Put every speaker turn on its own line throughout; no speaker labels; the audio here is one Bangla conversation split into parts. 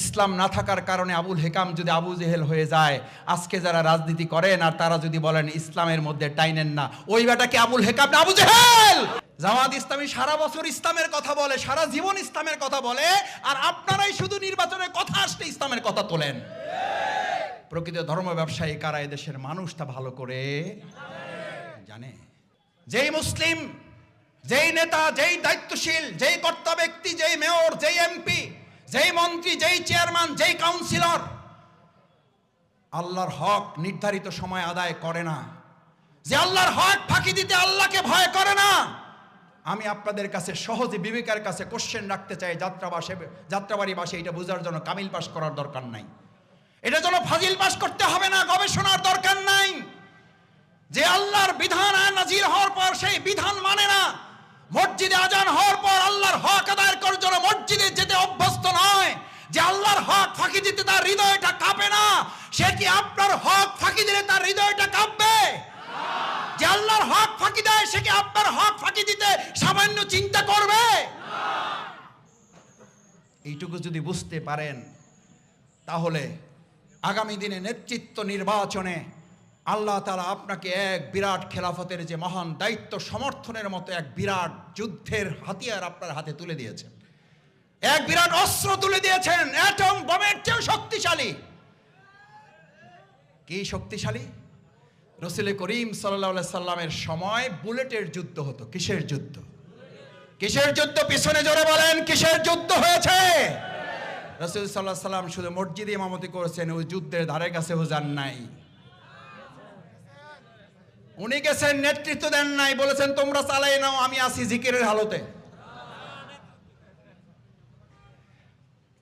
ইসলাম না থাকার কারণে আবুল হেকাম যদি আবু জেহেল হয়ে যায়, আজকে যারা রাজনীতি করেন আর তারা যদি বলেন ইসলামের মধ্যে টাইনেন না, ওই বেটাকে আবুল হেকাম না, আবু জেহেল! জামাত ইসলামী সারা বছর ইসলামের কথা বলে, সারা জীবন ইসলামের কথা বলে, আর আপনারাই শুধু নির্বাচনের কথা আসলে ইসলামের কথা তোলেন। প্রকৃত ধর্ম ব্যবসায়ী কারা এদেশের মানুষ তা ভালো করে জানে? যেই মুসলিম, যেই নেতা, যেই দায়িত্বশীল, যেই কর্তা ব্যক্তি, যেই মেয়র, যেই এমপি যেই মন্ত্রী, যেই চেয়ারম্যান, যেই কাউন্সিলর, আল্লাহর হক নির্ধারিত সময় আদায় করে না। যে আল্লাহর হক ফাঁকি দিতে আল্লাহকে ভয় করে না। আমি আপনাদের কাছে সহজে বিবেকের কাছে কোশ্চেন রাখতে চাই, যাত্রাবাসে, যাত্রাবাড়ি বাসে, এটা বোঝার জন্য কামিল পাস করার দরকার নাই। এটা জন্য ফাজিল পাস করতে হবে না, গবেষণার দরকার নাই। যে আল্লাহর বিধান নাজির হওয়ার পর সেই বিধান মানে না। মসজিদে আজান হওয়ার পর আল্লাহর হক আদায় করার জন্য মসজিদে যেতে অভ্যস্ত যে আল্লাহর হক ফাঁকি দিতে তার হৃদয়টা কাঁপে না, সে কি আপনার হক ফাঁকি দিলে তার হৃদয়টা কাঁপবে? যে আল্লাহর হক ফাঁকি দেয়, সে কি আপনার হক ফাঁকি দিতে সামান্য চিন্তা করবে? এইটুকু যদি বুঝতে পারেন, তাহলে আগামী দিনে নেতৃত্ব নির্বাচনে আল্লাহ তালা আপনাকে এক বিরাট খেলাফতের যে মহান দায়িত্ব সমর্থনের মতো এক বিরাট যুদ্ধের হাতিয়ার আপনার হাতে তুলে দিয়েছেন। এক বিরাট অস্ত্র তুলে দিয়েছেন। অ্যাটম বোমের চেয়েও শক্তিশালী। কি শক্তিশালী? রসুল করিম সাল্লাহ সাল্লামের সময় বুলেটের যুদ্ধ হতো। কিসের যুদ্ধ? কিসের যুদ্ধ? পিছনে জোরে বলেন, কিসের যুদ্ধ হয়েছে? রসুল সাল্লাহ সাল্লাম শুধু মসজিদে ইমামতি করেছেন ওই যুদ্ধের ধারে কাছেও যান নাই। উনি গেছেন, নেতৃত্ব দেন নাই, বলেছেন, তোমরা চালাই নাও, আমি আছি জিকিরের হালতে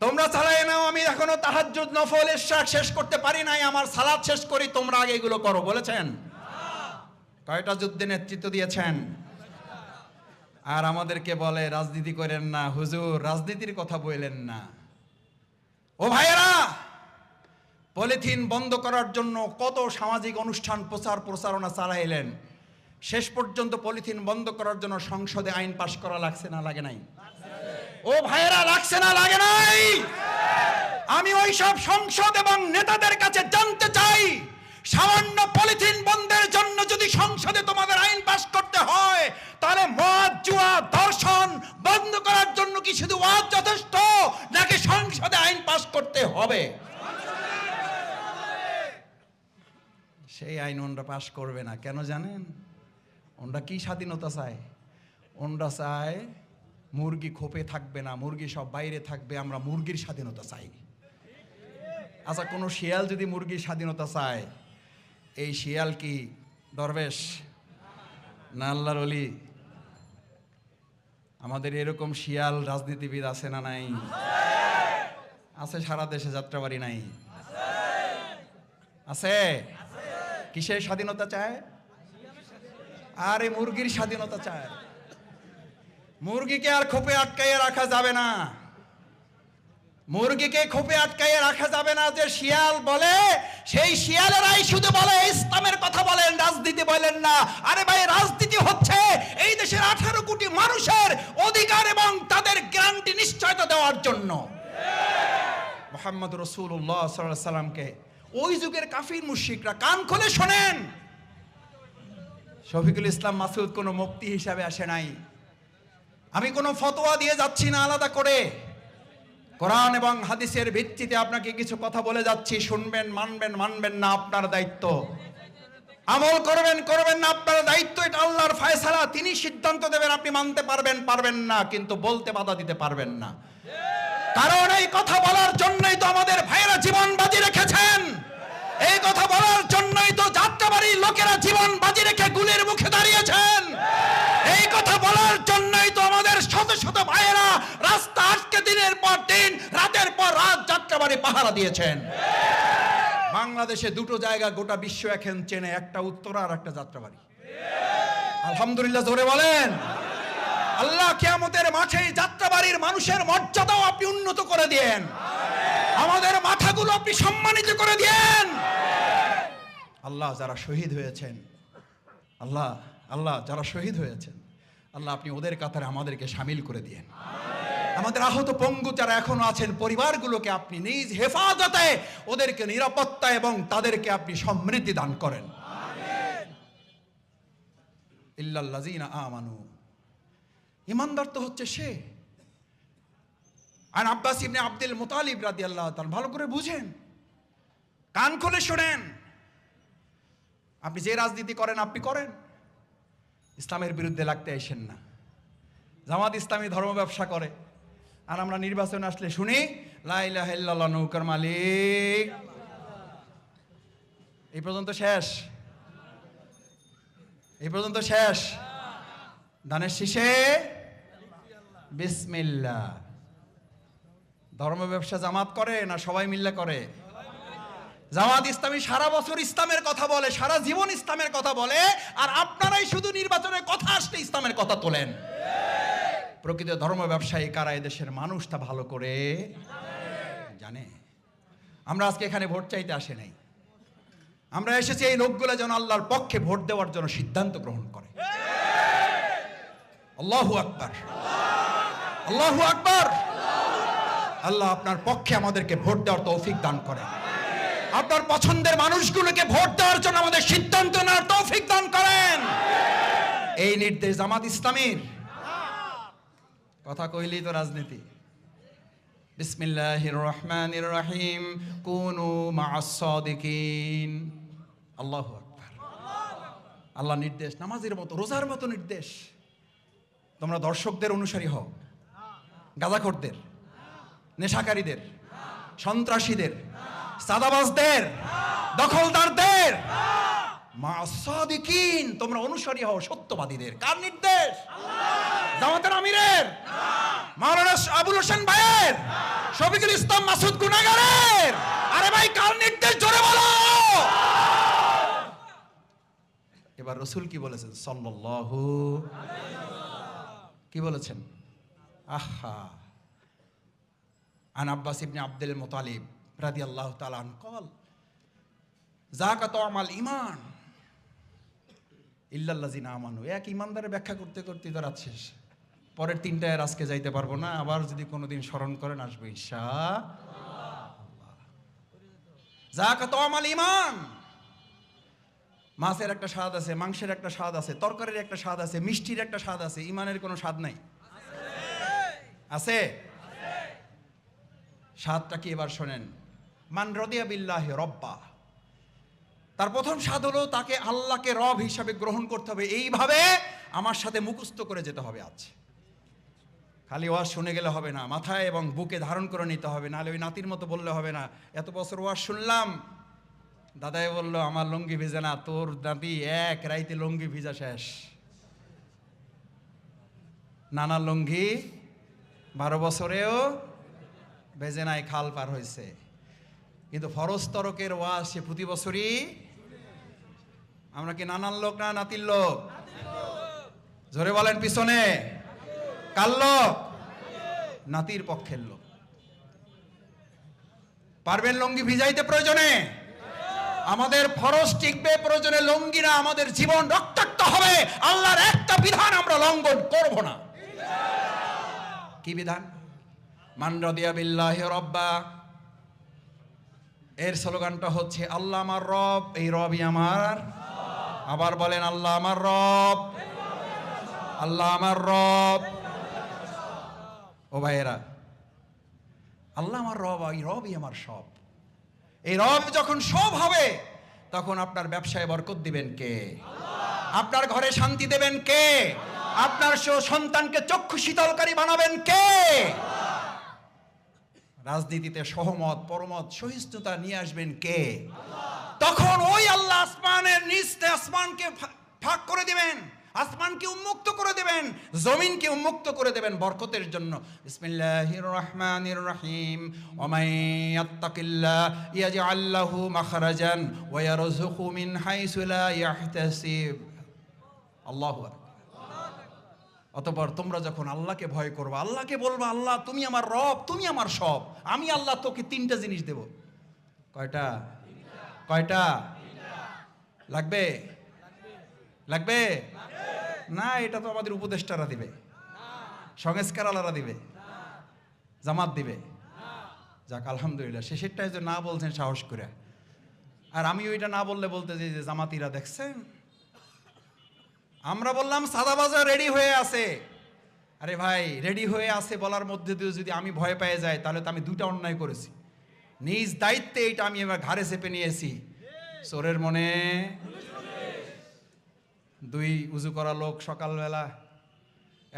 তোমরা চালাই নাও আমি এখনও তাহাজ্জুদ নফল ইশরাক শেষ করতে পারি নাই, আমার সালাদ শেষ করি, তোমরা আগে এগুলো করো, বলেছেন? কয়টা যুদ্ধে নেতৃত্ব দিয়েছেন। আর আমাদেরকে বলে, রাজনীতি করেন না, হুজুর, রাজনীতির কথা বললেন না। ও ভাইয়েরা, পলিথিন বন্ধ করার জন্য কত সামাজিক অনুষ্ঠান প্রচার প্রচারণা চালাইলেন। শেষ পর্যন্ত পলিথিন বন্ধ করার জন্য সংসদে আইন পাশ করা লাগছে না, লাগে নাই? ও ভাইয়েরা, লাগছে না, লাগে নাই? আমি ওই সব সংসদ এবং নেতাদের কাছে জানতে চাই। সামান্য পলিথিন বন্ধের জন্য যদি সংসদে তোমাদের আইন পাশ করতে হয়, তাহলে মদ, জুয়া দর্শন বন্ধ করার জন্য কি শুধু ওয়াজ যথেষ্ট, নাকি সংসদে আইন পাশ করতে হবে? সেই আইন ওনরা পাশ করবে না, কেন জানেন? ওনরা কি স্বাধীনতা চায়? ওনরা চায় মুরগি খোপে থাকবে না, মুরগি সব বাইরে থাকবে, আমরা মুরগির স্বাধীনতা চাই। আচ্ছা কোনো শিয়াল যদি মুরগির স্বাধীনতা চায়, এই শিয়াল কি দরবেশ? না আল্লাহর অলি আমাদের এরকম শিয়াল রাজনীতিবিদ আছে না নাই? আছে সারা দেশে যাত্রাবাড়ি নাই? আছে? কিসের স্বাধীনতা চায়? আরে মুরগির স্বাধীনতা চায়। মুরগিকে আর খোপে আটকাইয়ে রাখা যাবে না। মুরগিকে খোপে আটকাইয়ে রাখা যাবে না যে শিয়াল বলে, সেই শিয়ালেরাই শুধু বলে, ইসলামের কথা বলেন, রাজনীতি বলেন না। আরে ভাই, রাজনীতি হচ্ছে এই দেশের আঠারো কোটি মানুষের অধিকার এবং তাদের গ্যারান্টি নিশ্চয়তা দেওয়ার জন্য। মোহাম্মদ রসুল্লাহ সাল্লামকে, ওই যুগের কাফির মুশিকরা কান খুলে শোনেন। শফিকুল ইসলাম মাসুদ কোনো মুক্তি হিসাবে আসে নাই। আমি কোনো ফতোয়া দিয়ে যাচ্ছি না আলাদা করে। কোরআন এবং হাদিসের ভিত্তিতে আপনাকে কিছু কথা বলে যাচ্ছি, শুনবেন, মানবেন মানবেন না আপনার দায়িত্ব। আমল করবেন করবেন না আপনার দায়িত্ব, এটা আল্লাহর ফায়সালা। তিনি সিদ্ধান্ত দেবেন, আপনি মানতে পারবেন পারবেন না, কিন্তু বলতে বাধা দিতে পারবেন না। কারণ এই কথা বলার জন্যই তো আমাদের ভাইয়েরা জীবন বাজি রেখেছেন। এই কথা বলার জন্যই তো যাত্রাবাড়ির লোকেরা জীবন বাজি রেখে গুলির মুখে দাঁড়িয়েছেন। এই কথা বলার জন্যই তো আমাদের শত শত ভাইয়েরা রাস্তা আটকে দিনের পর দিন, রাতের পর রাত যাত্রাবাড়ি পাহারা দিয়েছেন। বাংলাদেশে দুটো জায়গা গোটা বিশ্ব এখন চেনে, একটা উত্তরা আর একটা যাত্রাবাড়ি। আলহামদুলিল্লাহ, জোরে বলেন। আল্লাহ কিয়ামতের মাঠে যাত্রাবাড়ির মানুষের মর্যাদাও আপনি উন্নত করে দেন আমাদের মাথাগুলো আপনি সম্মানিত করে দেন আল্লাহ যারা শহীদ হয়েছেন, আল্লাহ আল্লাহ যারা শহীদ হয়েছেন, আল্লাহ আপনি ওদের কাতারে আমাদেরকে সামিল করে দিয়েন। আমাদের আহত পঙ্গু যারা এখনও আছেন, পরিবারগুলোকে আপনি নিজ হেফাজতে ওদেরকে নিরাপত্তা এবং তাদেরকে আপনি সমৃদ্ধি দান করেন। আমানু। ইমানদার তো হচ্ছে সে। আর আব্বাস ইবনে আব্দুল রাদিয়াল্লাহু তাআলা, ভালো করে বুঝেন। কান খুলে শোনেন। আপনি যে রাজনীতি করেন, আপনি করেন। ইসলামের বিরুদ্ধে লাগতে আসেন না। জামাত ইসলামী ধর্ম ব্যবসা করে। আর আমরা নির্বাচনে আসলে শুনি লাইলাহ নৌকার মালিক। এই পর্যন্ত শেষ? এই পর্যন্ত শেষ? ধানের শীষে? বিসমিল্লা ধর্ম ব্যবসা জামাত করে না সবাই মিল্লা করে? জামাত ইসলামী সারা বছর ইসলামের কথা বলে, সারা জীবন ইসলামের কথা বলে, আর আপনারাই শুধু নির্বাচনের কথা আসলে ইসলামের কথা তোলেন। প্রকৃত ধর্ম ব্যবসায়ী কারা এদেশের মানুষ তা ভালো করে জানে। আমরা আজকে এখানে ভোট চাইতে আসে নাই। আমরা এসেছি এই লোকগুলো যেন আল্লাহর পক্ষে ভোট দেওয়ার জন্য সিদ্ধান্ত গ্রহণ করে। আল্লাহু আকবার। আল্লাহু আকবার। আল্লাহ আপনার পক্ষে আমাদেরকে ভোট দেওয়ার তৌফিক দান করেন। আপনার পছন্দের মানুষগুলোকে ভোট দেওয়ার জন্য আমাদের সিদ্ধান্ত নেওয়ার তৌফিক দান করেন। এই নির্দেশ জামাত ইসলামীর। কথা কইলেই তো রাজনীতি। বিসমিল্লাহির রহমানির রহিম, কুনু আল্লাহু আল্লাহ নির্দেশ, নামাজের মতো, রোজার মতো নির্দেশ। তোমরা দর্শকদের অনুসারী হও। গাজাখোরদের, নেশাকারীদের, সন্ত্রাসীদের সাদাবাজদের দখলদারদের। মা সাদিকিন, তোমরা অনুসারী হও, সত্যবাদীদের। কার নির্দেশ? জামাতের আমিরের। আবুল হোসেন ভাইয়ের। শফিকুল ইসলাম মাসুদ গুনাগারের আরে ভাই, কার নির্দেশ? জোরে বলো। এবার রসুল কি বলেছেন? কি বলেছেন? আহা। আন আব্বাস ইবনে আব্দুল মুতালিব রাদিয়াল্লাহু তাআলা আন কল যাকাত আমাল ইমান ইল্লাল্লাযিনা আমানু। এক ঈমানদারে ব্যাখ্যা করতে করতে তো রাত শেষ। পরের তিনটায় আজকে যাইতে পারব না, আবার যদি কোনোদিন স্মরণ করেন আসবে ঈশা যাকা তামাল ঈমান। মাছের একটা স্বাদ আছে, মাংসের একটা স্বাদ আছে, তরকারির একটা স্বাদ আছে, মিষ্টির একটা স্বাদ আছে ইমানের কোনো স্বাদ নাই? আছে? স্বাদটা কি এবার শোনেন। মান রদিয়া বিল্লাহ রব্বা। তার প্রথম স্বাদ হলো তাকে আল্লাহকে রব হিসাবে গ্রহণ করতে হবে, এইভাবে আমার সাথে মুখস্থ করে যেতে হবে আজ। খালি ওয়াজ শুনে গেলে হবে না মাথায় এবং বুকে ধারণ করে নিতে হবে নাহলে ওই নাতির মতো বললে হবে না। এত বছর ওয়াজ শুনলাম দাদাই বলল আমার লুঙ্গি ভিজে না তোর দাদি এক রাইতে লুঙ্গি ভিজা শেষ। নানা লুঙ্গি বারো বছরেও বেজে নাই খাল পার হয়েছে। কিন্তু ফরজ তরকের ওয়াজ সে প্রতি বছরই আমরা কি নানান লোক না নাতির লোক। জোরে বলেন পিছনে। কার লোক? নাতির পক্ষের লোক। পারবেন লঙ্গি ভিজাইতে প্রয়োজনে? আমাদের ফরজ টিকবে প্রয়োজনে লঙ্গি না আমাদের জীবন রক্তাক্ত হবে। আল্লাহর একটা বিধান আমরা লঙ্ঘন করব না। কি বিধান? মান রদিয়া বিল্লাহ রব্বা। এর স্লোগানটা হচ্ছে, আল্লাহ আমার রব, এই রবই আমার। আবার বলেন, আল্লাহ আমার রব, আল্লাহ আমার রব। ও ভাইয়েরা, আল্লাহ আমার রব, এই রবই আমার সব। এই রব যখন সব হবে, তখন আপনার ব্যবসায় বরকত দিবেন কে? আপনার ঘরে শান্তি দেবেন কে? আপনার সন্তানকে চক্ষু শীতলকারী বানাবেন কে? রাজনীতিতে সহমত, পরমত, সহিষ্ণুতা নিয়ে আসবেন কে? তখন ওই আল্লাহ আসমানের নিচে আসমানকে ফাঁক করে দিবেন। আসমানকে উন্মুক্ত করে দেবেন, জমিনকে উন্মুক্ত করে দেবেন বরকতের জন্য। বিসমিল্লাহির রহমানির রহিম ওমাই ইয়াত্তাকিল্লাহ ইয়াজআল লাহু মাখরাজান ওয়া ইয়ারযুকু মিন হাইসু লা ইয়াহতাসিব আল্লাহু অতপর তোমরা যখন আল্লাহকে ভয় করবে, আল্লাহকে বলব, আল্লাহ, তুমি আমার রব, তুমি আমার সব। আমি আল্লাহ তোকে তিনটা জিনিস দেব। কয়টা? কয়টা? লাগবে? লাগবে? না, এটা তো আমাদের উপদেষ্টারা দিবে। সংস্কার আলারা দিবে। জামাত দিবে। যাক, আলহামদুলিল্লাহ। শেষেরটায় যে না বলছেন, সাহস করে। আর আমি ওইটা না বললে বলতে যে জামাতিরা দেখছেন আমরা বললাম সাদাবাজা রেডি হয়ে আছে। আরে ভাই, রেডি হয়ে আছে বলার মধ্যে দিয়ে যদি আমি ভয় পেয়ে যাই, তাহলে তো আমি দুটা অন্যায় করেছি। নিজ দায়িত্বে এইটা আমি এবার ঘাড়ে চেপে নিয়েছি। চোরের মনে দুই উজু করা লোক সকালবেলা,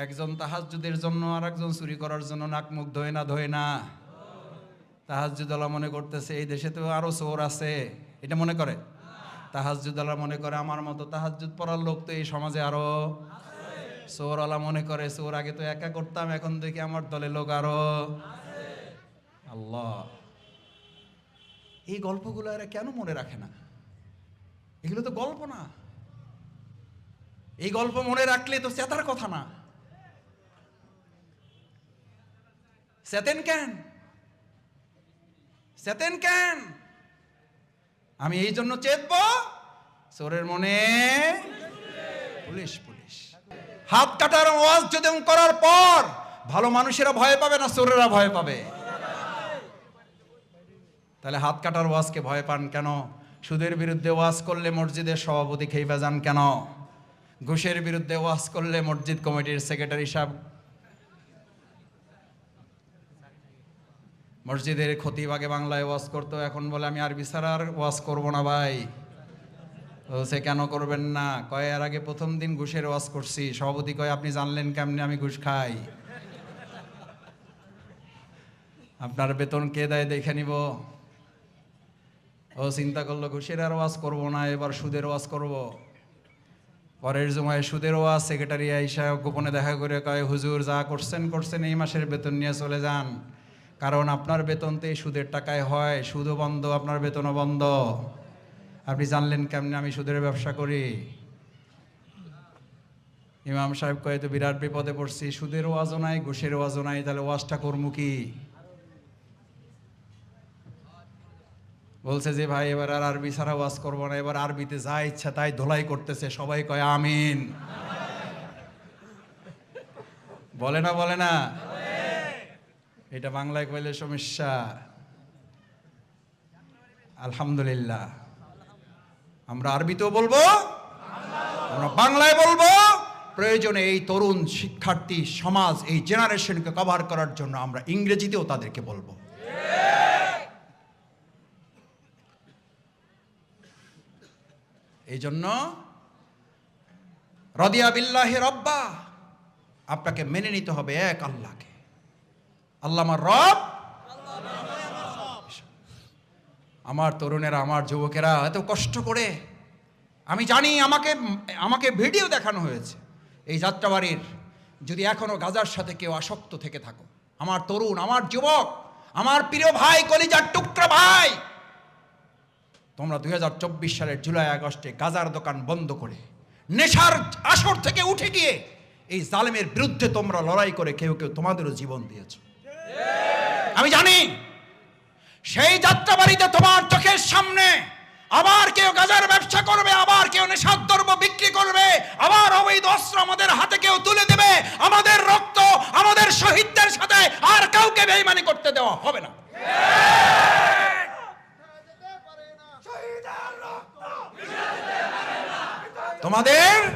একজন তাহাজুদের জন্য আর একজন চুরি করার জন্য নাক মুখ ধোয় না ধোয় না। তাহাজুদলা মনে করতেছে, এই দেশে তো আরও চোর আছে। এটা মনে করে? তাহাজুদলা মনে করে, আমার মতো তাহাজুদ পড়ার লোক তো এই সমাজে আরও চোরওয়ালা মনে করে, চোর আগে তো একা করতাম, এখন দেখি আমার দলে লোক আরও আল্লাহ। এই গল্পগুলো এরা কেন মনে রাখে না? এগুলো তো গল্প না। এই গল্প মনে রাখলে তো চেতার কথা না। চেতেন কেন? চেতেন কেন? আমি এই জন্য চেতব? চোরের মনে পুলিশ পুলিশ। হাত কাটার ওয়াজ যদি করার পর, ভালো মানুষেরা ভয় পাবে না চোরেরা ভয় পাবে? তাহলে হাত কাটার ওয়াজকে ভয় পান কেন? সুদের বিরুদ্ধে ওয়াজ করলে মসজিদের সভাপতি খেইবা যান কেন? ঘুষের বিরুদ্ধে ওয়াজ করলে মসজিদ কমিটির সেক্রেটারি সাহেব মসজিদের খতিবাগে বাংলায় ওয়াজ করতো, এখন বলে, আমি আরবি আর ওয়াজ করব না ভাই। সে কেন করবেন না? কয়, এর আগে প্রথম দিন ঘুষের ওয়াজ করছি। সভাপতি কয়, আপনি জানলেন কেমনি আমি ঘুষ খাই? আপনার বেতন কে দেয় দেখে নিব। ও চিন্তা করল, ঘুষের আর ওয়াজ করব না, এবার সুদের ওয়াজ করব। পরের জমায় সুদের সেক্রেটারি আইসা গোপনে দেখা করে কয়, হুজুর যা করছেন করছেন, এই মাসের বেতন নিয়ে চলে যান। কারণ আপনার বেতন তো এই সুদের টাকায় হয়, সুদও বন্ধ, আপনার বেতনও বন্ধ। আপনি জানলেন কেমনে আমি সুদের ব্যবসা করি? ইমাম সাহেব কয়ে, তো বিরাট বিপদে পড়ছি, সুদের ওয়াজও নাই, ঘুষের ওয়াজও নাই, তাহলে ওয়াজটা করব কি? বলছে যে ভাই, এবার আর আরবি ছাড়া ওয়াজ করব না, এবার আরবিতে যা ইচ্ছা তাই ধোলাই করতেছে, সবাই কয় আমিন। বলে না বলে না? এটা বাংলায় কইলে সমস্যা। আলহামদুলিল্লাহ। আমরা আরবিতেও বলব, আমরা বাংলায় বলব, প্রয়োজনে এই তরুণ শিক্ষার্থী সমাজ, এই জেনারেশনকে কভার করার জন্য আমরা ইংরেজিতেও তাদেরকে বলব। এই জন্য রদিয়া বিল্লাহে রব্বা, আপনাকে মেনে নিতে হবে এক আল্লাহকে। আল্লাহ আমার রব। আমার তরুণেরা, আমার যুবকেরা, এত কষ্ট করে। আমি জানি আমাকে আমাকে ভিডিও দেখানো হয়েছে এই যাত্রাবাড়ির। যদি এখনও গাজার সাথে কেউ আসক্ত থেকে থাকো। আমার তরুণ, আমার যুবক, আমার প্রিয় ভাই, কলিজার টুকরা ভাই তোমরা দুই হাজার চব্বিশ সালের জুলাই আগস্টে গাজার দোকান বন্ধ করে, নেশার আসর থেকে উঠে গিয়ে এই জালেমের বিরুদ্ধে তোমরা লড়াই করে কেউ কেউ তোমাদেরও জীবন দিয়েছ। আমি জানি, সেই যাত্রাবাড়িতে তোমার চোখের সামনে আবার কেউ গাজার ব্যবসা করবে, আবার কেউ নেশার দ্রব্য বিক্রি করবে, আবার অবৈধ অস্ত্র আমাদের হাতে কেউ তুলে দেবে, আমাদের রক্ত, আমাদের শহীদদের সাথে আর কাউকে বেইমানি করতে দেওয়া হবে না। তোমাদের?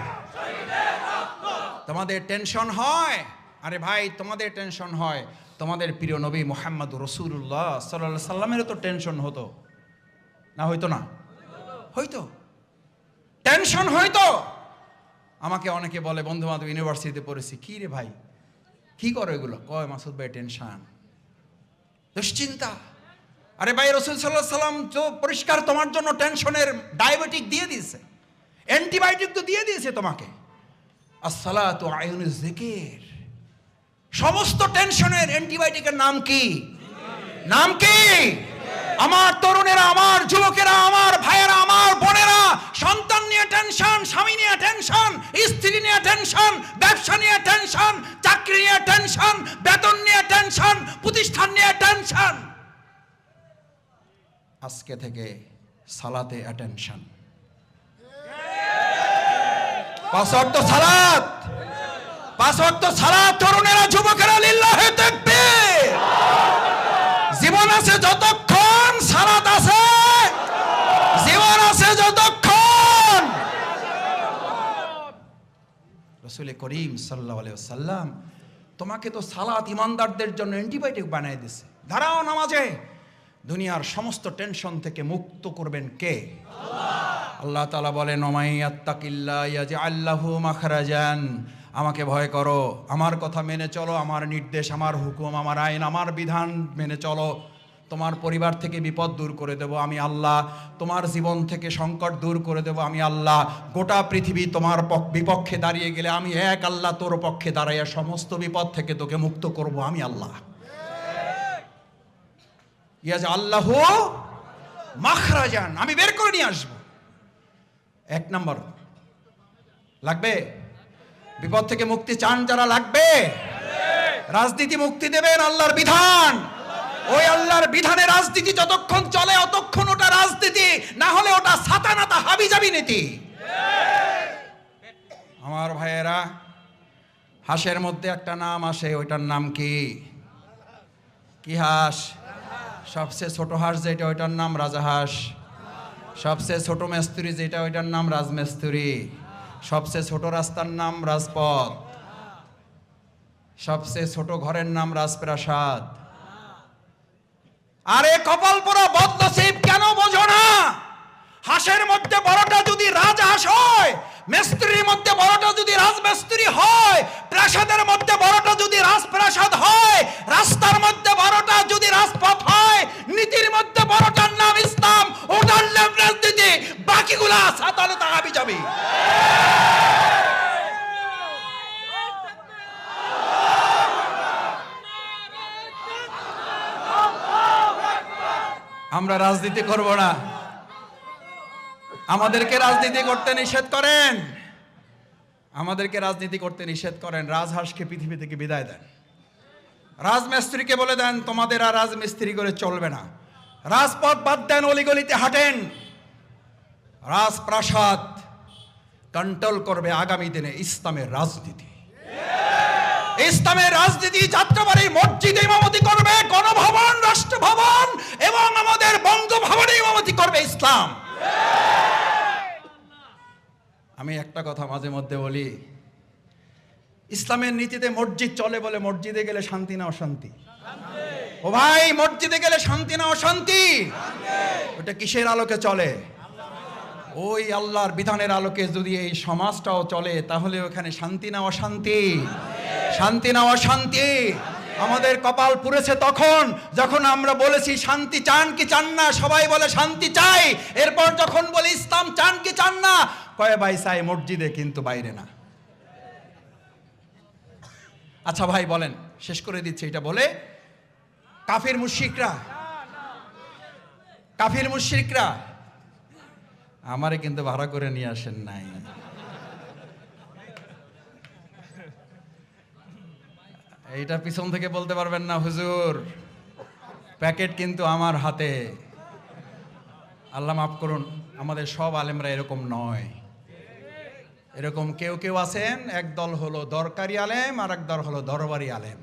তোমাদের টেনশন হয়। আরে ভাই, তোমাদের টেনশন হয়। তোমাদের প্রিয় নবী মোহাম্মদ রসুল্লাহ সাল্লাহ সাল্লামেরও তো টেনশন হতো। না, হইতো না? হইতো। টেনশন হইতো। আমাকে অনেকে বলে বন্ধু বান্ধব ইউনিভার্সিটিতে পড়েছি। কি রে ভাই? কি করো এগুলো? কয়, মাসুদ ভাই টেনশন দুশ্চিন্তা। আরে ভাই, রসুল সাল্লাহ সাল্লাম তো পরিষ্কার তোমার জন্য টেনশনের ডায়াবেটিক দিয়ে দিয়েছে। অ্যান্টিবায়োটিক তো দিয়ে দিয়েছে তোমাকে। আসসালাতু আয়ুনুজ জিকির। সমস্ত টেনশনের অ্যান্টিবায়োটিকের নাম কি? নাম কি? আমার তরুণেরা, আমার যুবকেরা, আমার ভাইয়েরা, আমার বোনেরা, সন্তান নিয়ে টেনশন স্বামী নিয়ে টেনশন স্ত্রী নিয়ে টেনশন ব্যবসা নিয়ে টেনশন চাকরি নিয়ে টেনশন বেতন নিয়ে টেনশন প্রতিষ্ঠান নিয়ে টেনশন আজকে থেকে সালাতে অ্যাটেনশন পাঁচওয়াক্ত সালাত। পাঁচওয়াক্ত সালাত তরুণেরা, যুবকেরা লিল্লাহে তাকবীর। জীবন আছে যতক্ষণ সালাত আছে। জীবন আছে যতক্ষণ। রসুল করিম সাল্লাহ সাল্লাম তোমাকে তো সালাত ইমানদারদের জন্য অ্যান্টিবায়োটিক বানিয়ে দিছে দাঁড়াও নামাজে। দুনিয়ার সমস্ত টেনশন থেকে মুক্ত করবেন কে? আল্লাহ তালা বলে নমাই বলেন ওমাইয়াত্তাকিল্লা ইয়াজি আল্লাহু মাখরাজান। আমাকে ভয় করো, আমার কথা মেনে চলো, আমার নির্দেশ, আমার হুকুম, আমার আইন, আমার বিধান মেনে চলো। তোমার পরিবার থেকে বিপদ দূর করে দেব আমি আল্লাহ। তোমার জীবন থেকে সংকট দূর করে দেব আমি আল্লাহ। গোটা পৃথিবী তোমার পক- বিপক্ষে দাঁড়িয়ে গেলে আমি এক আল্লাহ তোর পক্ষে দাঁড়াইয়া সমস্ত বিপদ থেকে তোকে মুক্ত করব আমি আল্লাহ। ইয়াজ আল্লাহ মাখরাজান, আমি বের করে নিয়ে আসব। এক নম্বর। লাগবে? বিপদ থেকে মুক্তি চান যারা লাগবে। রাজনীতি মুক্তি দেবেন আল্লাহর বিধান। ওই আল্লাহর বিধানে রাজনীতি যতক্ষণ চলে, অতক্ষণ ওটা রাজনীতি, না হলে ওটা সাতানাতা হাবি যাবি নীতি। আমার ভাইয়েরা, হাঁসের মধ্যে একটা নাম আসে, ওইটার নাম কি? কি হাঁস? সবচেয়ে ছোট হাঁস যেটা, ওইটার নাম রাজাহাঁস সবচেয়ে ছোট মেস্তুরি যেটা, ওইটার নাম রাজমেস্তুরি। সবচেয়ে ছোট রাস্তার নাম রাজপথ। সবচেয়ে ছোট ঘরের নাম রাজপ্রাসাদ। আরে কপাল পরা বদনসিব কেন বোঝো না? হাঁসের মধ্যে বড়টা যদি রাজ রাজহাঁস হয়, মেস্ত্রির মধ্যে বড়টা যদি রাজমেস্ত্রি হয়, প্রাসাদের মধ্যে বড়টা যদি রাজপ্রাসাদ হয় সাতালে তাহাবি যাবে। আমরা রাজনীতি করব না। আমাদেরকে রাজনীতি করতে নিষেধ করেন। আমাদেরকে রাজনীতি করতে নিষেধ করেন। রাজহাঁসকে পৃথিবী থেকে বিদায় দেন। রাজমিস্ত্রিকে বলে দেন, তোমাদের আর রাজমিস্ত্রি করে চলবে না। রাজপথ বাদ দেন, অলিগলিতে হাঁটেন। রাজপ্রাসাদ কন্ট্রোল করবে আগামী দিনে ইসলামের রাজনীতি। ইসলামের রাজনীতি যাত্রাবাড়ি মসজিদে ইমামতি করবে, গণভবন, রাষ্ট্রভবন এবং আমাদের বঙ্গভবনে ইমামতি করবে ইসলাম। আমি একটা কথা মাঝে মধ্যে বলি, ইসলামের নীতিতে মসজিদ চলে বলে মসজিদে গেলে শান্তি না অশান্তি? ও ভাই, মসজিদে গেলে শান্তি না অশান্তি? ওটা কিসের আলোকে চলে? ওই আল্লাহর বিধানের আলোকে যদি এই সমাজটাও চলে, তাহলে ওখানে শান্তি না অশান্তি? শান্তি না অশান্তি? আমাদের কপাল পুড়েছে তখন, যখন আমরা বলেছি, শান্তি চান কি চান না? সবাই বলে, শান্তি চাই। এরপর যখন বলি, ইসলাম চান কি চান না? কয়ে, ভাই চাই মসজিদে কিন্তু বাইরে না। আচ্ছা ভাই, বলেন, শেষ করে দিচ্ছি এটা বলে। কাফির মুশরিকরা কাফির মুশরিকরা আমারে কিন্তু ভাড়া করে নিয়ে আসেন নাই। এইটা পিছন থেকে বলতে পারবেন না, হুজুর। প্যাকেট কিন্তু আমার হাতে। আল্লাহ মাফ করুন, আমাদের সব আলেমরা এরকম নয়। এরকম কেউ কেউ আছেন, এক দল হলো দরকারি আলেম আর এক দল হলো দরবারি আলেম।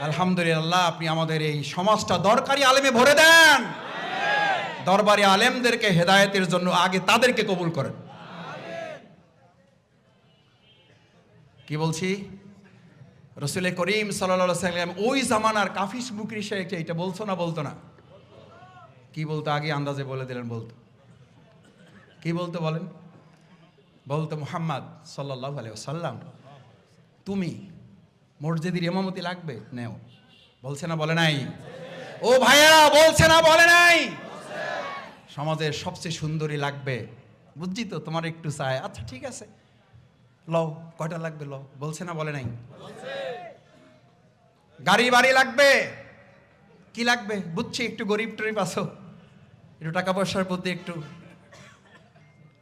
আলহামদুলিল্লাহ, আপনি আমাদের এই সমাজটা দরকারি আলেমে ভরে দেন। দরবারি আলেমদেরকে হেদায়তের জন্য আগে তাদেরকে কবুল করেন। কি বলছি? রসুল করিম সাল্লা সাল্লাম ওই জামানার কাফিস মুকরি শেখ এটা বলছো না বলতো না? কি বলতো? আগে আন্দাজে বলে দিলেন বলতো। কি বলতো বলেন? বলতো, মুহাম্মদ সাল্লাহ সাল্লাম তুমি মসজিদের ইমামতি লাগবে? নেও। বলছে না, বলে নাই। ও ভাইয়া বলছে না, বলে নাই। সমাজের সবচেয়ে সুন্দরী লাগবে। বুঝছি তো? তোমার একটু চাই আচ্ছা ঠিক আছে। লও, কয়টা লাগবে লও? বলছে না, বলে নাই? গাড়ি, বাড়ি লাগবে। কি লাগবে? বুঝছি, একটু গরিব টরিব আছো। একটু টাকা পয়সার প্রতি একটু।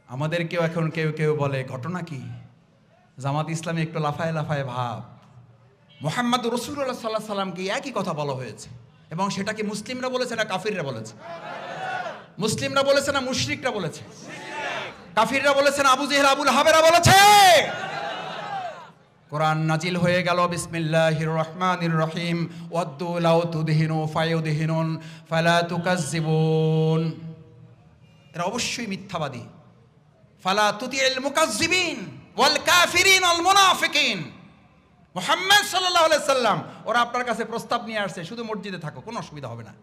আমাদের কেউ এখন কেউ কেউ বলে, ঘটনা কি? জামাত ইসলামী একটু লাফায় লাফায় ভাব। মোহাম্মদ রসুল্লাহ সাল্লাহ সাল্লামকে একই কথা বলা হয়েছে। এবং সেটাকে মুসলিমরা বলেছে না কাফিররা বলেছে? মুসলিমরা বলেছে না মুশরিকরা বলেছে? কাফিররা বলেছে না আবু জেহেল, আবুল হাবেরা বলেছে? কোরআন নাজিল হয়ে গেল, বিসমিল্লাহির রহমানির রহিম। ওয়াদ্দু লাউ তুদহিনু ফায়ুদহিনুন, ফালা তুকাজ্জিবুন। এরা অবশ্যই মিথ্যাবাদী। ফালা তুতিল মুকাজ্জিবিন ওয়াল কাফিরিন আল মুনাফিকিন। মুহাম্মদ সাল্লাল্লাহু আলাইহি সাল্লাম ওরা আপনার কাছে প্রস্তাব নিয়ে আসছে, শুধু মসজিদে থাকো, কোনো অসুবিধা হবে না।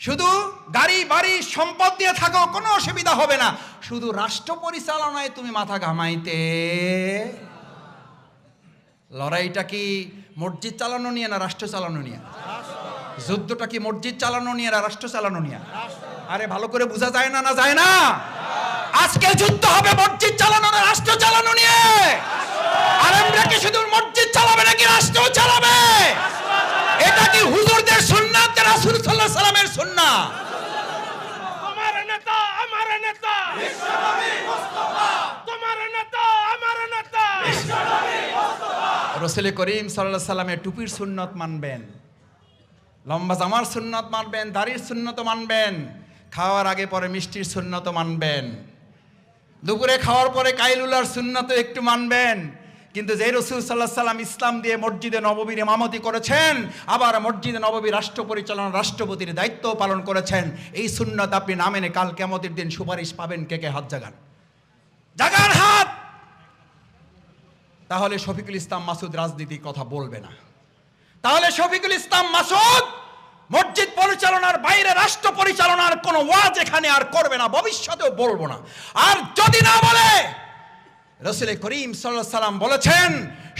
শুধু গাড়ি, বাড়ি, সম্পদ দিয়ে থাকো, কোনো অসুবিধা হবে না। শুধু রাষ্ট্র পরিচালনায় তুমি মাথা ঘামাইতে। লড়াইটা কি মসজিদ চালানো নিয়ে না রাষ্ট্র চালানো নিয়ে? যুদ্ধটা কি মসজিদ চালানো নিয়ে না রাষ্ট্র চালানো নিয়ে? আরে, ভালো করে বোঝা যায় না না যায় না? আজকে যুদ্ধ হবে মসজিদ চালানো না রাষ্ট্র চালানো নিয়ে? আর আমরা কি শুধু মসজিদ চালাবে নাকি রাষ্ট্র চালাবে? এটা কি হুজুরদের রসুল করিম সাল্লাহ সাল্লামের টুপির সুন্নত মানবেন। লম্বা জামার সুন্নত মানবেন, দাড়ির সুন্নত মানবেন, খাওয়ার আগে পরে মিষ্টির সুন্নত মানবেন। দুপুরে খাওয়ার পরে কাইলুলার সুন্নত একটু মানবেন। কিন্তু যে রসুল সাল্লাহ সাল্লাম ইসলাম দিয়ে মসজিদে নববীর ইমামতি করেছেন, আবার মসজিদে নববী রাষ্ট্র পরিচালনা রাষ্ট্রপতির দায়িত্ব পালন করেছেন, এই সুন্নত আপনি না মেনে কাল কেমতির দিন সুপারিশ পাবেন কে কে? হাত জাগান। জাগান হাত! তাহলে শফিকুল ইসলাম মাসুদ রাজনীতির কথা বলবে না। তাহলে শফিকুল ইসলাম মাসুদ মসজিদ পরিচালনার বাইরে রাষ্ট্র পরিচালনার কোনো ওয়াজ এখানে আর করবে না, ভবিষ্যতেও বলব না। আর যদি না বলে, রসুল করিম সাল্লাম বলেছেন,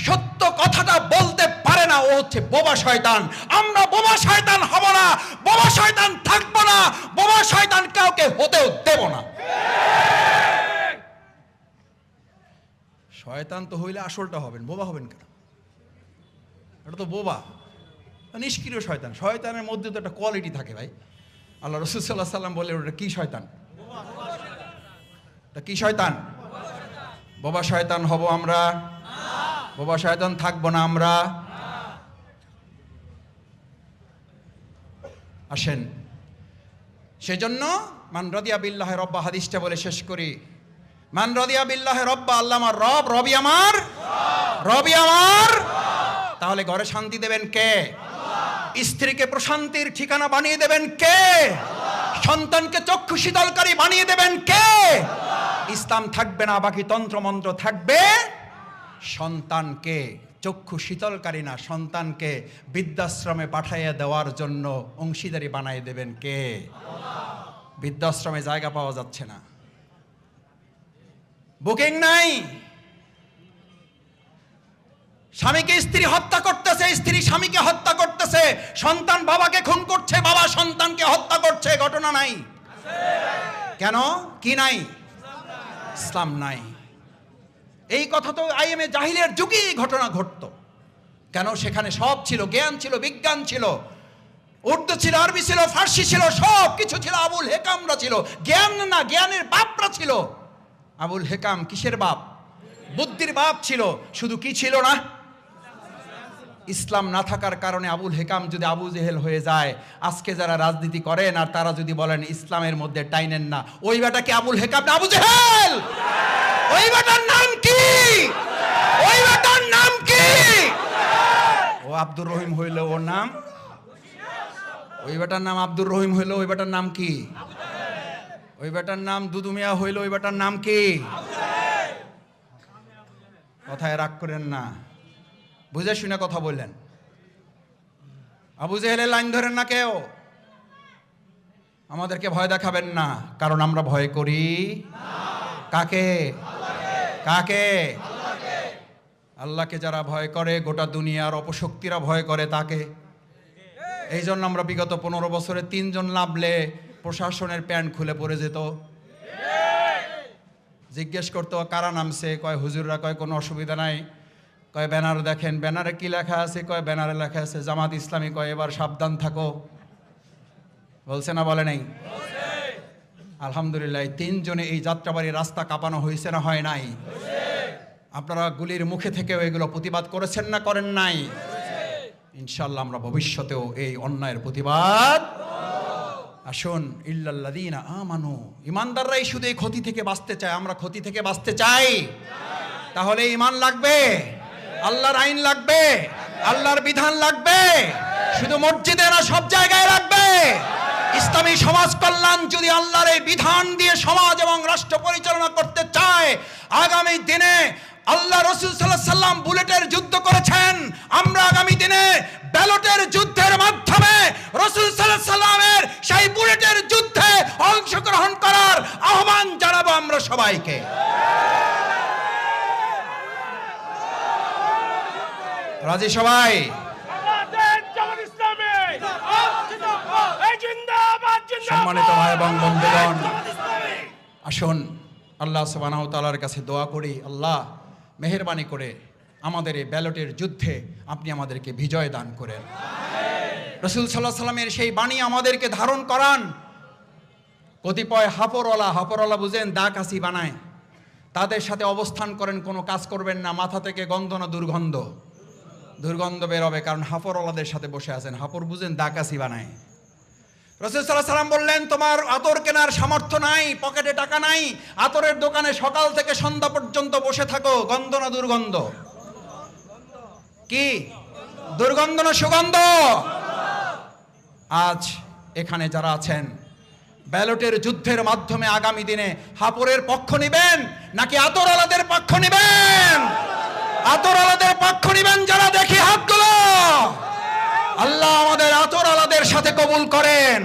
সত্য কথাটা বলতে পারে না, ও হচ্ছে বোবা শয়তান। আমরা বোবা শয়তান হব না, বোবা শয়তান থাকব না, বোবা শয়তান কাউকে হতেও দেব না। শয়তান তো হইলে আসলটা হবেন, বোবা হবেন কেন? এটা তো বোবা। নিষ্ক্রিয় শয়তান। শয়তানের মধ্যে তো একটা কোয়ালিটি থাকে ভাই। আল্লাহ রসুল সাল্লাহ সাল্লাম বলে ওটা কি শয়তান? এটা কি শয়তান? বোবা শয়তান হব আমরা। বোবা শয়তান থাকব না আমরা। আসেন। সেজন্য মান রদিয়া বিল্লাহ রব্বা হাদিসটা বলে শেষ করি। মান রদিয়া বিল্লাহ রব্বা আল্লাহ আমার রব, রবি আমার? রবি আমার? তাহলে ঘরে শান্তি দেবেন কে? স্ত্রীকে প্রশান্তির ঠিকানা বানিয়ে দেবেন কে? সন্তানকে চক্ষু শীতলকারী বানিয়ে দেবেন কে? ইসলাম থাকবে না, বাকি তন্ত্রমন্ত্র থাকবে সন্তানকে চক্ষু শীতলকারী না, সন্তানকে বৃদ্ধাশ্রমে পাঠাইয়া দেওয়ার জন্য অংশীদারি বানিয়ে দেবেন কে? বৃদ্ধাশ্রমে জায়গা পাওয়া যাচ্ছে না। বুকিং নাই। স্বামীকে স্ত্রী হত্যা করতেছে, স্ত্রী স্বামীকে হত্যা করতেছে, সন্তান বাবাকে খুন করছে, বাবা সন্তানকে হত্যা করছে, ঘটনা নাই। কেন? কি নাই? ইসলাম নাই। এই কথা তো আইএমএ জাহিলের যুগেই ঘটনা ঘটত। কেন? সেখানে সব ছিল, জ্ঞান ছিল, বিজ্ঞান ছিল। উর্দু ছিল, আরবি ছিল, ফার্সি ছিল সব কিছু ছিল, আবুল হেকামরা ছিল। জ্ঞান না, জ্ঞানের বাপরা ছিল। আবুল হেকাম, কিসের বাপ? বুদ্ধির বাপ ছিল, শুধু কি ছিল না? ইসলাম না থাকার কারণে আবুল হেকাম যদি আবু জেহেল হয়ে যায়, আজকে যারা রাজনীতি করেন আর তারা যদি বলেন ইসলামের মধ্যে টাইনেন না, ওই বেটা কি আবুল হেকাম না? আবু জেহেল! ওই বেটার নাম কি? ওই বেটার নাম কি? ও আব্দুর রহিম হইল ওর নাম? ওই বেটার নাম আব্দুর রহিম হইল, ওই বেটার নাম কি? ওই বেটার নাম দুদুমিয়া হইল, ওই বেটার নাম কি? কথায় রাগ করেন না। বুঝে শুনে কথা বললেন। আবু জেহেলের লাইন ধরেন না কেউ? আমাদেরকে ভয় দেখাবেন না, কারণ আমরা ভয় করি। কাকে? কাকে? আল্লাহকে যারা ভয় করে, গোটা দুনিয়ার অপশক্তিরা ভয় করে তাকে। এই জন্য আমরা বিগত পনেরো বছরে তিনজন নামলে প্রশাসনের প্যান্ট খুলে পড়ে যেত। জিজ্ঞেস করতো, কারা নামছে? কয়, হুজুররা কয়, কোনো অসুবিধা নাই। কয়, ব্যানার দেখেন, ব্যানারে কি লেখা আছে? কয়, ব্যানারে লেখা আছে, জামাত ইসলামী, কয়, এবার সাবধান থাকো। বলছে না, বলে নাই? আলহামদুলিল্লাহ তিনজনে এই যাত্রাবাড়ির রাস্তা কাঁপানো হয়েছে না, হয় নাই? আপনারা গুলির মুখে থেকেও এগুলো প্রতিবাদ করেছেন না, করেন নাই? ইনশাল্লাহ আমরা ভবিষ্যতেও এই অন্যায়ের প্রতিবাদ আসুন ইল্লাল্লাদিনা আমানু। ইমানদাররাই শুধু এই ক্ষতি থেকে বাঁচতে চায়, আমরা ক্ষতি থেকে বাঁচতে চাই। তাহলে ইমান লাগবে? আল্লাহর আইন লাগবে? আল্লাহর বিধান লাগবে? শুধু মসজিদে না, সব জায়গায় লাগবে? ইসলামী সমাজ কল্যাণ যদি আল্লাহর এই বিধান দিয়ে সমাজ এবং রাষ্ট্র পরিচালনা করতে চায়, আগামী দিনে আল্লাহ রসুল সাল্লাহ সাল্লাম বুলেটের যুদ্ধ করেছেন। আমরা আগামী দিনে ব্যালটের যুদ্ধের মাধ্যমে রসুল সাল্লাহ সাল্লামের সেই বুলেটের যুদ্ধে অংশগ্রহণ করার আহ্বান জানাব আমরা সবাইকে। রাজি সবাই? সম্মানিত ভাই এবং বন্ধুগণ, আসুন, আল্লাহ সুবহানাহু তাআলার কাছে দোয়া করি। আল্লাহ মেহেরবানি করে আমাদের এই ব্যালটের যুদ্ধে আপনি আমাদেরকে বিজয় দান করেন। রসুল সাল্লাহ সাল্লামের সেই বাণী আমাদেরকে ধারণ করান। কতিপয় হাপরওয়ালা হাপরওয়ালা বুঝেন, দা কাশি বানায়। তাদের সাথে অবস্থান করেন, কোনো কাজ করবেন না, মাথা থেকে গন্ধ না দুর্গন্ধ। দুর্গন্ধ বেরোবে কারণ হাপরওয়ালাদের সাথে বসে আছেন। হাপর বুঝেন, দা কাশি বানায়। রসুল সাল্লাহ সাল্লাম বললেন, তোমার আতর কেনার সামর্থ্য নাই, পকেটে টাকা নাই, আতরের দোকানে সকাল থেকে সন্ধ্যা পর্যন্ত বসে থাকো, গন্ধ না দুর্গন্ধ। কি? দুর্গন্ধ না সুগন্ধ? আজ এখানে যারা আছেন, ব্যালটের যুদ্ধের মাধ্যমে আগামী দিনে হাপরের পক্ষ নিবেন নাকি আতর আলাদের পক্ষ নিবেন? আতর আলাদের পক্ষ নেবেন যারা দেখি হাতগুলো। আল্লাহ আমাদের আতর আলাদের সাথে কবুল করেন।